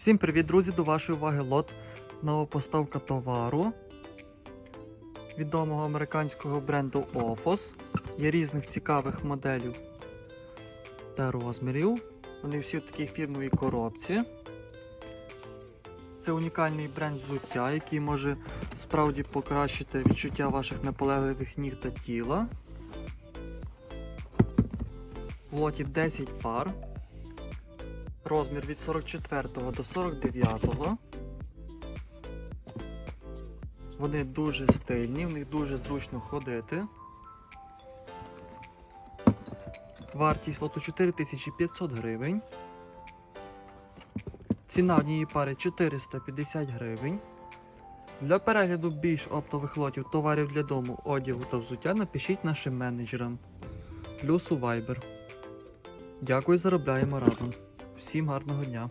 Всім привіт, друзі! До вашої уваги лот нова поставка товару відомого американського бренду OFOS. Є різних цікавих моделів та розмірів. Вони всі в такій фірмовій коробці. Це унікальний бренд взуття, який може справді покращити відчуття ваших наполегливих ніг та тіла. В лоті 10 пар. Розмір від 44 до 49. Вони дуже стильні, в них дуже зручно ходити. Вартість лоту 4500 гривень. Ціна однієї пари 450 гривень. Для перегляду більш оптових лотів товарів для дому, одягу та взуття напишіть нашим менеджерам. Плюс у Viber. Дякую, заробляємо разом. Всім гарного дня!